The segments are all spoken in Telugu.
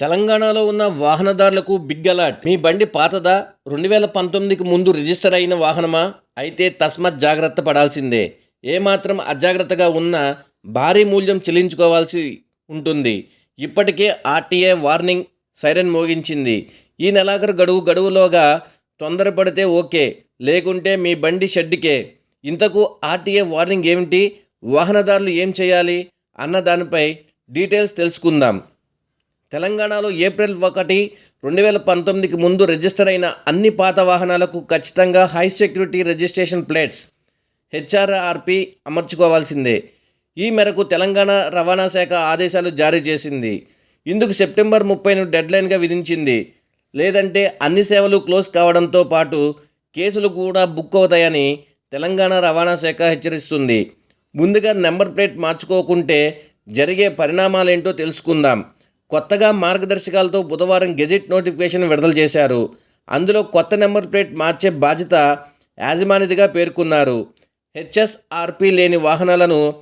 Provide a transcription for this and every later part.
తెలంగాణలో ఉన్న వాహనదారులకు బిగ్ అలర్ట్. మీ బండి పాతదా? రెండు వేల పంతొమ్మిదికి ముందు రిజిస్టర్ అయిన వాహనమా? అయితే తస్మత్ జాగ్రత్త పడాల్సిందే. ఏమాత్రం అజాగ్రత్తగా ఉన్నా భారీ మూల్యం చెల్లించుకోవాల్సి ఉంటుంది. ఇప్పటికే ఆర్టీఏ వార్నింగ్ సైరన్ మోగించింది. ఈ నెలాఖరు గడువు గడువులోగా తొందరపడితే ఓకే. లేకుంటే మీ బండి షెడ్డుకే. ఇంతకు ఆర్టీఏ వార్నింగ్ ఏమిటి? వాహనదారులు ఏం చేయాలి? అన్న దానిపై డీటెయిల్స్ తెలుసుకుందాం. తెలంగాణలో ఏప్రిల్ ఒకటి రెండు వేల పంతొమ్మిదికి ముందు రిజిస్టర్ అయిన అన్ని పాత వాహనాలకు ఖచ్చితంగా high security registration plates HSRP అమర్చుకోవాల్సిందే. ఈ మేరకు తెలంగాణ రవాణా శాఖ ఆదేశాలు జారీ చేసింది. ఇందుకు సెప్టెంబర్ ముప్పైను డెడ్లైన్గా విధించింది. లేదంటే అన్ని సేవలు క్లోజ్ కావడంతో పాటు కేసులు కూడా బుక్ అవుతాయని తెలంగాణ రవాణా శాఖ హెచ్చరిస్తుంది. ముందుగా నెంబర్ ప్లేట్ మార్చుకోకుంటే జరిగే పరిణామాలేంటో తెలుసుకుందాం. కొత్తగా మార్గదర్శకాలతో బుధవారం గెజెట్ నోటిఫికేషన్ విడుదల చేశారు. అందులో కొత్త నెంబర్ ప్లేట్ మార్చే బాధ్యత యాజమానిదిగా పేర్కొన్నారు. హెచ్ఎస్ఆర్పి లేని వాహనాలను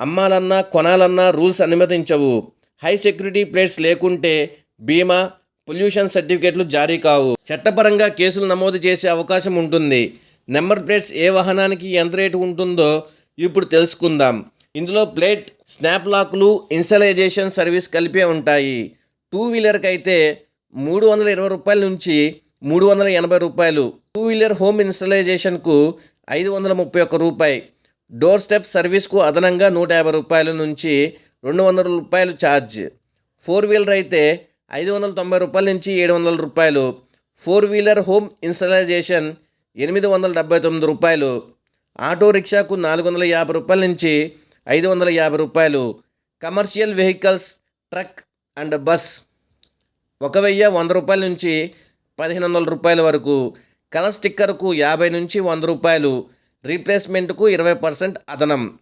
అమ్మాలన్నా కొనాలన్నా రూల్స్ అనుమతించవు. హై సెక్యూరిటీ ప్లేట్స్ లేకుంటే బీమా పొల్యూషన్ సర్టిఫికేట్లు జారీ కావు. చట్టపరంగా కేసులు నమోదు చేసే అవకాశం ఉంటుంది. నెంబర్ ప్లేట్స్ ఏ వాహనానికి ఎంత రేటు ఉంటుందో ఇప్పుడు తెలుసుకుందాం. ఇందులో ప్లేట్ స్నాప్ లాక్లు ఇన్స్టలైజేషన్ సర్వీస్ కలిపే ఉంటాయి. టూ వీలర్కి అయితే మూడు వందల ఇరవై రూపాయల నుంచి మూడు వందల ఎనభై రూపాయలు. టూ వీలర్ హోమ్ ఇన్స్టలైజేషన్కు ఐదు వందల ముప్పై ఒక్క రూపాయి. డోర్ స్టెప్ సర్వీస్కు అదనంగా నూట యాభై రూపాయల నుంచి రెండు వందల రూపాయలు ఛార్జ్. ఫోర్ వీలర్ అయితే ఐదు వందల తొంభై రూపాయల నుంచి ఏడు వందల రూపాయలు. ఫోర్ వీలర్ హోమ్ ఇన్స్టలైజేషన్ ఎనిమిది వందల డెబ్బై తొమ్మిది రూపాయలు. ఆటో రిక్షాకు నాలుగు వందల యాభై రూపాయల నుంచి ఐదు వందల యాభై రూపాయలు commercial vehicles truck and bus. ఒక వెయ్యి వంద రూపాయల నుంచి పదిహేను వందల రూపాయల వరకు కలర్ స్టిక్కర్కు యాభై నుంచి వంద రూపాయలు రీప్లేస్మెంట్కు ఇరవై పర్సెంట్ అదనం.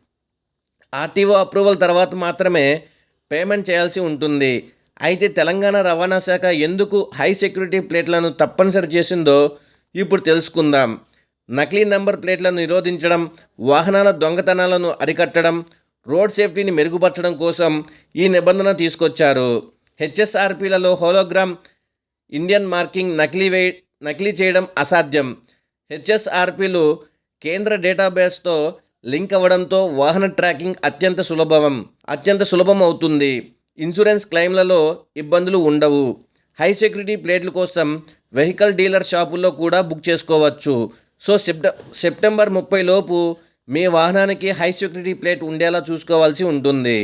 ఆర్టీఓ అప్రూవల్ తర్వాత మాత్రమే పేమెంట్ చేయాల్సి ఉంటుంది. అయితే తెలంగాణ రవాణా శాఖ ఎందుకు హై సెక్యూరిటీ ప్లేట్లను తప్పనిసరి చేసిందో ఇప్పుడు తెలుసుకుందాం. నకిలీ నెంబర్ ప్లేట్లను నిరోధించడం వాహనాల దొంగతనాలను అరికట్టడం రోడ్ సేఫ్టీని మెరుగుపరచడం కోసం ఈ నిబంధన తీసుకొచ్చారు. హెచ్ఎస్ఆర్పీలలో హోలోగ్రామ్ ఇండియన్ మార్కింగ్ నకిలీ వే నకిలీ చేయడం అసాధ్యం. హెచ్ఎస్ఆర్పీలు కేంద్ర డేటాబేస్తో లింక్ అవ్వడంతో వాహన ట్రాకింగ్ అత్యంత సులభం అత్యంత సులభం అవుతుంది. ఇన్సూరెన్స్ క్లెయిమ్లలో ఇబ్బందులు ఉండవు. హై సెక్యూరిటీ ప్లేట్ల కోసం వెహికల్ డీలర్ షాపుల్లో కూడా బుక్ చేసుకోవచ్చు. సో సెప్ట సెప్టెంబర్ ముప్పై లోపు మీ వాహనానికి హై సెక్యూరిటీ ప్లేట్ ఉండేలా చూసుకోవాల్సి ఉంటుంది.